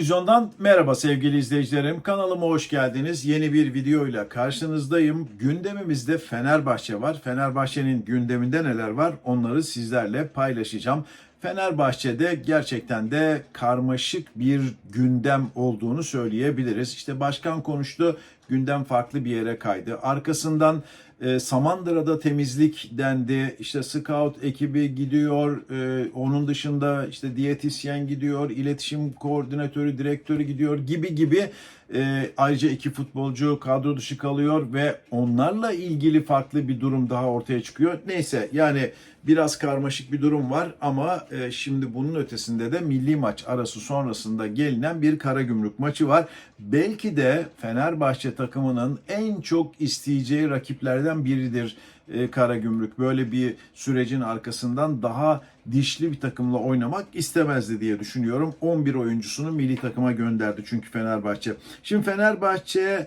Futbol Vizyon'dan merhaba sevgili izleyicilerim. Kanalıma hoş geldiniz. Yeni bir videoyla karşınızdayım. Gündemimizde Fenerbahçe var. Fenerbahçe'nin gündeminde neler var onları sizlerle paylaşacağım. Fenerbahçe'de gerçekten de karmaşık bir gündem olduğunu söyleyebiliriz. İşte başkan konuştu, gündem farklı bir yere kaydı. Arkasından e, Samandıra'da temizlik dendi. İşte scout ekibi gidiyor. E, onun dışında işte diyetisyen gidiyor. iletişim koordinatörü, direktörü gidiyor gibi gibi. E, ayrıca iki futbolcu kadro dışı kalıyor ve onlarla ilgili farklı bir durum daha ortaya çıkıyor. Neyse yani biraz karmaşık bir durum var ama e, şimdi bunun ötesinde de milli maç arası sonrasında gelinen bir Karagümrük maçı var. Belki de Fenerbahçe takımının en çok isteyeceği rakiplerden biridir e, Karagümrük. Böyle bir sürecin arkasından daha dişli bir takımla oynamak istemezdi diye düşünüyorum. 11 oyuncusunu milli takıma gönderdi çünkü Fenerbahçe. Şimdi Fenerbahçe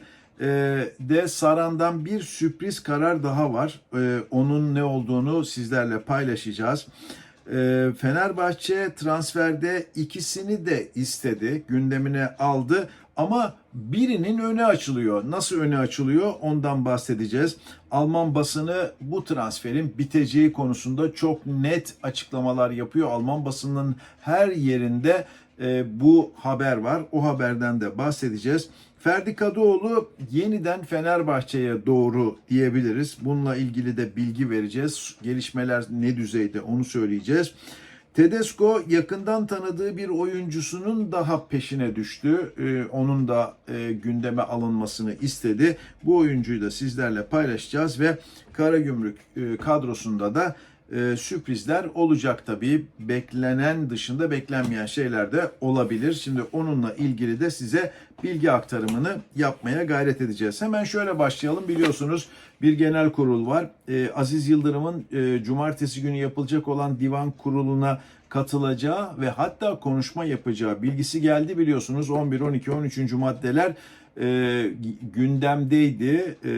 de Saran'dan bir sürpriz karar daha var. E, onun ne olduğunu sizlerle paylaşacağız. E, Fenerbahçe transferde ikisini de istedi, gündemine aldı ama birinin önü açılıyor. Nasıl önü açılıyor ondan bahsedeceğiz. Alman basını bu transferin biteceği konusunda çok net açıklamalar yapıyor. Alman basının her yerinde e, bu haber var. O haberden de bahsedeceğiz. Ferdi Kadıoğlu yeniden Fenerbahçe'ye doğru diyebiliriz. Bununla ilgili de bilgi vereceğiz. Gelişmeler ne düzeyde onu söyleyeceğiz. Tedesco yakından tanıdığı bir oyuncusunun daha peşine düştü. Ee, onun da e, gündeme alınmasını istedi. Bu oyuncuyu da sizlerle paylaşacağız ve Karagümrük e, kadrosunda da e, sürprizler olacak tabii. Beklenen dışında beklenmeyen şeyler de olabilir. Şimdi onunla ilgili de size bilgi aktarımını yapmaya gayret edeceğiz. Hemen şöyle başlayalım. Biliyorsunuz bir genel kurul var. E, Aziz Yıldırım'ın e, cumartesi günü yapılacak olan divan kuruluna katılacağı ve hatta konuşma yapacağı bilgisi geldi biliyorsunuz 11, 12, 13. maddeler e, gündemdeydi. E,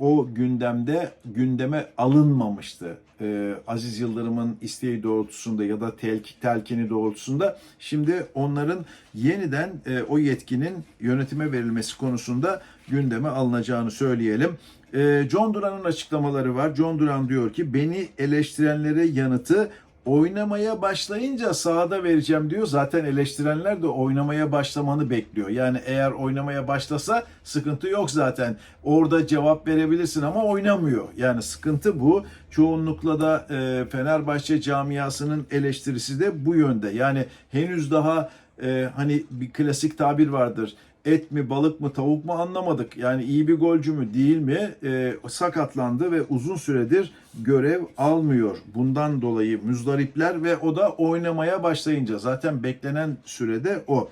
o gündemde gündeme alınmamıştı. E, Aziz Yıldırım'ın isteği doğrultusunda ya da telk, telkini doğrultusunda şimdi onların yeniden e, o yetkinin yönetime verilmesi konusunda gündeme alınacağını söyleyelim. E, John Duran'ın açıklamaları var. John Duran diyor ki beni eleştirenlere yanıtı oynamaya başlayınca sahada vereceğim diyor. Zaten eleştirenler de oynamaya başlamanı bekliyor. Yani eğer oynamaya başlasa sıkıntı yok zaten. Orada cevap verebilirsin ama oynamıyor. Yani sıkıntı bu. Çoğunlukla da e, Fenerbahçe camiasının eleştirisi de bu yönde. Yani henüz daha e, hani bir klasik tabir vardır et mi balık mı tavuk mu anlamadık. Yani iyi bir golcü mü değil mi e, sakatlandı ve uzun süredir görev almıyor. Bundan dolayı müzdaripler ve o da oynamaya başlayınca zaten beklenen sürede o.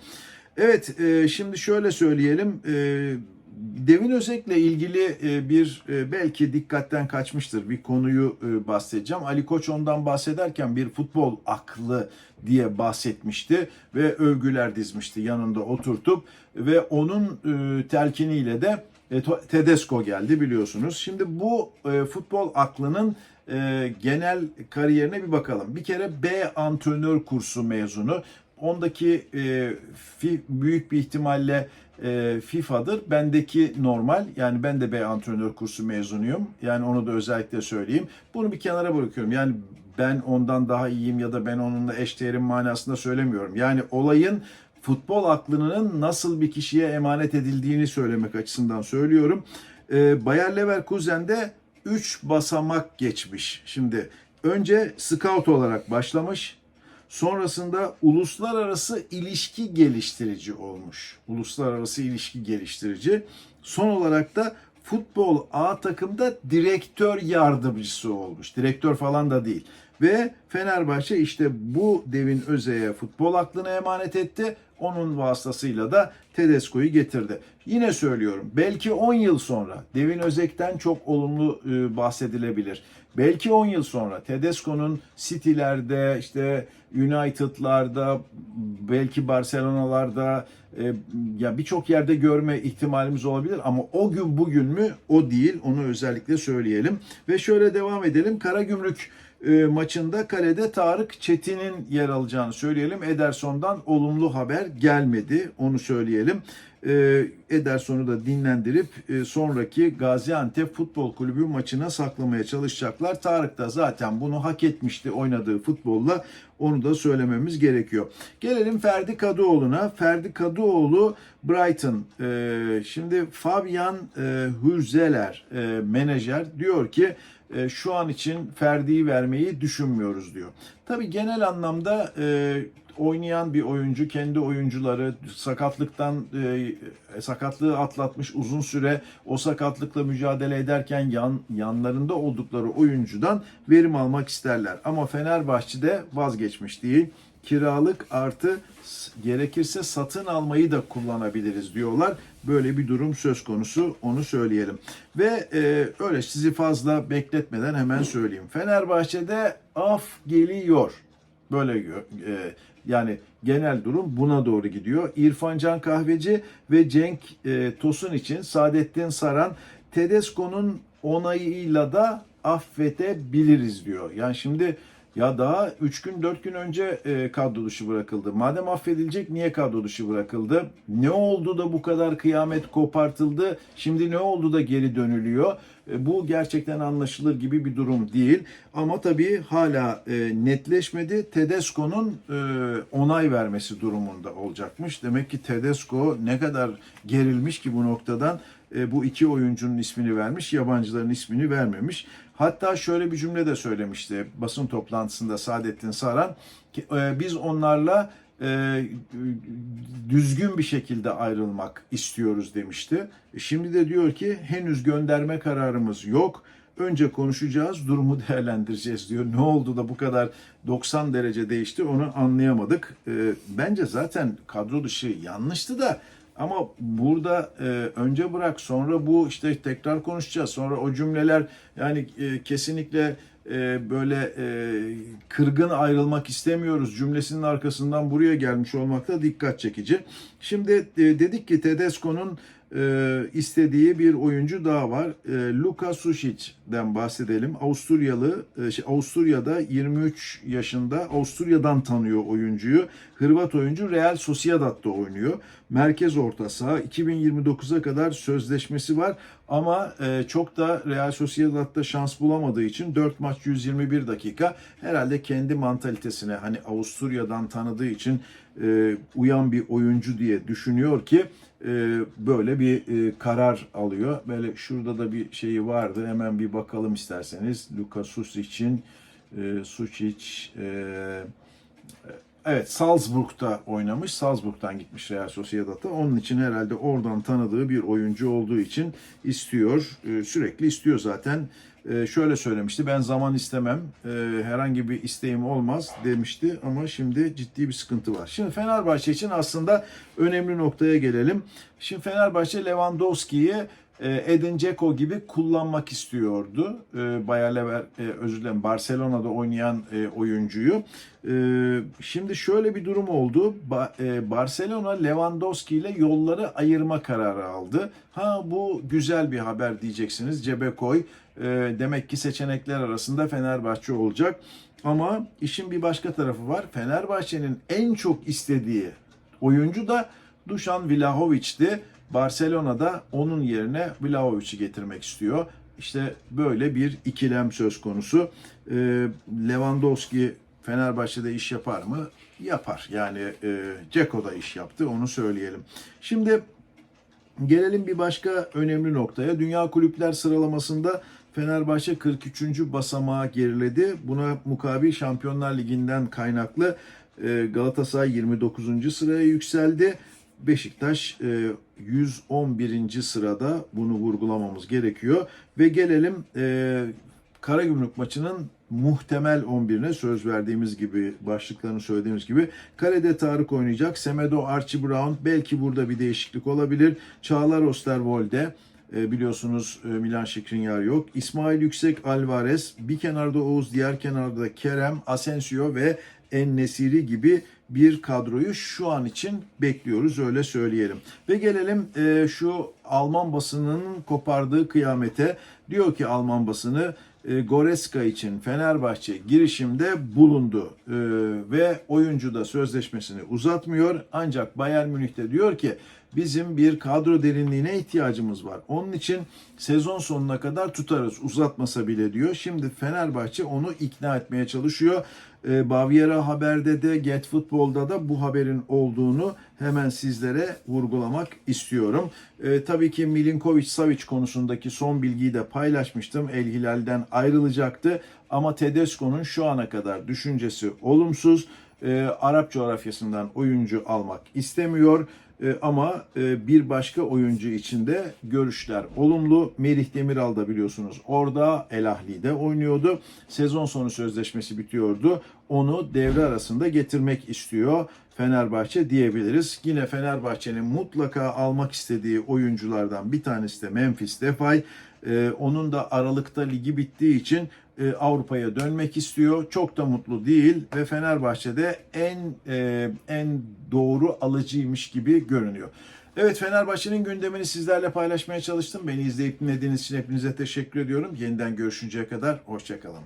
Evet e, şimdi şöyle söyleyelim. E, Devin Özek'le ilgili e, bir e, belki dikkatten kaçmıştır bir konuyu e, bahsedeceğim. Ali Koç ondan bahsederken bir futbol aklı diye bahsetmişti ve övgüler dizmişti yanında oturtup ve onun telkiniyle de Tedesco geldi biliyorsunuz. Şimdi bu futbol aklının genel kariyerine bir bakalım. Bir kere B antrenör kursu mezunu. Ondaki büyük bir ihtimalle e, FIFA'dır. Bendeki normal. Yani ben de B antrenör kursu mezunuyum. Yani onu da özellikle söyleyeyim. Bunu bir kenara bırakıyorum. Yani ben ondan daha iyiyim ya da ben onunla eşdeğerim manasında söylemiyorum. Yani olayın futbol aklının nasıl bir kişiye emanet edildiğini söylemek açısından söylüyorum. E, Bayer Leverkusen'de 3 basamak geçmiş. Şimdi önce scout olarak başlamış. Sonrasında uluslararası ilişki geliştirici olmuş. Uluslararası ilişki geliştirici. Son olarak da futbol A takımda direktör yardımcısı olmuş. Direktör falan da değil. Ve Fenerbahçe işte bu Devin Özey'e futbol aklını emanet etti. Onun vasıtasıyla da Tedesco'yu getirdi. Yine söylüyorum belki 10 yıl sonra Devin Özek'ten çok olumlu e, bahsedilebilir. Belki 10 yıl sonra Tedesco'nun City'lerde işte United'larda belki Barcelona'larda e, ya birçok yerde görme ihtimalimiz olabilir ama o gün bugün mü o değil onu özellikle söyleyelim ve şöyle devam edelim Karagümrük e, maçında kalede Tarık Çetin'in yer alacağını söyleyelim. Ederson'dan olumlu haber gelmedi. Onu söyleyelim. E, Ederson'u da dinlendirip e, sonraki Gaziantep Futbol Kulübü maçına saklamaya çalışacaklar. Tarık da zaten bunu hak etmişti oynadığı futbolla. Onu da söylememiz gerekiyor. Gelelim Ferdi Kadıoğlu'na. Ferdi Kadıoğlu Brighton. E, şimdi Fabian Hürzeler menajer diyor ki şu an için Ferdi'yi vermeyi düşünmüyoruz diyor. Tabii genel anlamda e, oynayan bir oyuncu, kendi oyuncuları sakatlıktan e, sakatlığı atlatmış uzun süre o sakatlıkla mücadele ederken yan, yanlarında oldukları oyuncudan verim almak isterler. Ama Fenerbahçe'de vazgeçmiş değil. Kiralık artı gerekirse satın almayı da kullanabiliriz diyorlar. Böyle bir durum söz konusu onu söyleyelim. Ve e, öyle sizi fazla bekletmeden hemen söyleyeyim. Fenerbahçe'de af geliyor. Böyle e, yani genel durum buna doğru gidiyor. İrfan Can Kahveci ve Cenk e, Tosun için Saadettin Saran Tedesco'nun onayıyla da affedebiliriz diyor. Yani şimdi ya daha 3 gün 4 gün önce e, kadro dışı bırakıldı. Madem affedilecek niye kadro dışı bırakıldı? Ne oldu da bu kadar kıyamet kopartıldı? Şimdi ne oldu da geri dönülüyor? E, bu gerçekten anlaşılır gibi bir durum değil. Ama tabii hala e, netleşmedi. Tedesco'nun e, onay vermesi durumunda olacakmış. Demek ki Tedesco ne kadar gerilmiş ki bu noktadan e, bu iki oyuncunun ismini vermiş, yabancıların ismini vermemiş. Hatta şöyle bir cümle de söylemişti basın toplantısında Saadettin Saran. Ki, e, biz onlarla e, düzgün bir şekilde ayrılmak istiyoruz demişti. E, Şimdi de diyor ki henüz gönderme kararımız yok. Önce konuşacağız, durumu değerlendireceğiz diyor. Ne oldu da bu kadar 90 derece değişti onu anlayamadık. E, bence zaten kadro dışı yanlıştı da ama burada e, önce bırak sonra bu işte tekrar konuşacağız. Sonra o cümleler yani e, kesinlikle e, böyle e, kırgın ayrılmak istemiyoruz cümlesinin arkasından buraya gelmiş olmak da dikkat çekici. Şimdi e, dedik ki Tedesco'nun e, istediği bir oyuncu daha var. E, Luka Sušic'den bahsedelim. Avusturyalı, e, şey, Avusturya'da 23 yaşında Avusturya'dan tanıyor oyuncuyu. Hırvat oyuncu Real Sociedad'da oynuyor. Merkez orta saha 2029'a kadar sözleşmesi var ama e, çok da Real Sociedad'da şans bulamadığı için 4 maç 121 dakika herhalde kendi mantalitesine hani Avusturya'dan tanıdığı için e, uyan bir oyuncu diye düşünüyor ki böyle bir e, karar alıyor. Böyle şurada da bir şeyi vardı. Hemen bir bakalım isterseniz. Luka Susic'in e, Sucic e, Evet Salzburg'da oynamış. Salzburg'dan gitmiş Real Sociedad'a. Onun için herhalde oradan tanıdığı bir oyuncu olduğu için istiyor. Sürekli istiyor zaten. Ee, Şöyle söylemişti. Ben zaman istemem. Ee, Herhangi bir isteğim olmaz demişti. Ama şimdi ciddi bir sıkıntı var. Şimdi Fenerbahçe için aslında önemli noktaya gelelim. Şimdi Fenerbahçe Lewandowski'yi e, Edin Dzeko gibi kullanmak istiyordu. E, Bayer Lever, e, özür dilerim Barcelona'da oynayan e, oyuncuyu. Şimdi şöyle bir durum oldu. Ba- Barcelona Lewandowski ile yolları ayırma kararı aldı. Ha bu güzel bir haber diyeceksiniz. Cebe koy. E, Demek ki seçenekler arasında Fenerbahçe olacak. Ama işin bir başka tarafı var. Fenerbahçe'nin en çok istediği oyuncu da Dušan Vlahovic'ti. Barcelona'da onun yerine Vlahovic'i getirmek istiyor. İşte böyle bir ikilem söz konusu. Ee, Lewandowski Fenerbahçe'de iş yapar mı? Yapar. Yani e, Ceko da iş yaptı onu söyleyelim. Şimdi Gelelim bir başka önemli noktaya. Dünya Kulüpler sıralamasında Fenerbahçe 43. basamağa geriledi. Buna mukabil Şampiyonlar Ligi'nden kaynaklı e, Galatasaray 29. sıraya yükseldi. Beşiktaş e, 111. sırada bunu vurgulamamız gerekiyor. Ve gelelim e, Karagümrük maçının muhtemel 11'ine söz verdiğimiz gibi başlıklarını söylediğimiz gibi Kalede Tarık oynayacak. Semedo, Archie Brown belki burada bir değişiklik olabilir. Çağlar Osterwolde e, biliyorsunuz e, Milan Şikrinyar yok. İsmail Yüksek Alvarez bir kenarda Oğuz diğer kenarda Kerem, Asensio ve En Nesiri gibi bir kadroyu şu an için bekliyoruz öyle söyleyelim. Ve gelelim e, şu Alman basınının kopardığı kıyamete. Diyor ki Alman basını e, Goreska için Fenerbahçe girişimde bulundu E, ve oyuncu da sözleşmesini uzatmıyor. Ancak Bayern Münih'te diyor ki bizim bir kadro derinliğine ihtiyacımız var. Onun için sezon sonuna kadar tutarız uzatmasa bile diyor. Şimdi Fenerbahçe onu ikna etmeye çalışıyor. E, Baviera Haber'de de Get Futbol'da da bu haberin olduğunu hemen sizlere vurgulamak istiyorum. E, tabii ki Milinkovic Savic konusundaki son bilgiyi de paylaşmıştım. El Hilal'den ayrılacaktı ama Tedesco'nun şu ana kadar düşüncesi olumsuz. E, Arap coğrafyasından oyuncu almak istemiyor. E, ama e, bir başka oyuncu için de görüşler olumlu. Merih Demiral da biliyorsunuz orada El Ahli'de oynuyordu. Sezon sonu sözleşmesi bitiyordu. Onu devre arasında getirmek istiyor Fenerbahçe diyebiliriz. Yine Fenerbahçe'nin mutlaka almak istediği oyunculardan bir tanesi de Memphis Depay. E, onun da Aralık'ta ligi bittiği için e, Avrupa'ya dönmek istiyor. Çok da mutlu değil ve Fenerbahçe'de en e, en doğru alıcıymış gibi görünüyor. Evet Fenerbahçe'nin gündemini sizlerle paylaşmaya çalıştım. Beni izleyip dinlediğiniz için hepinize teşekkür ediyorum. Yeniden görüşünceye kadar hoşçakalın.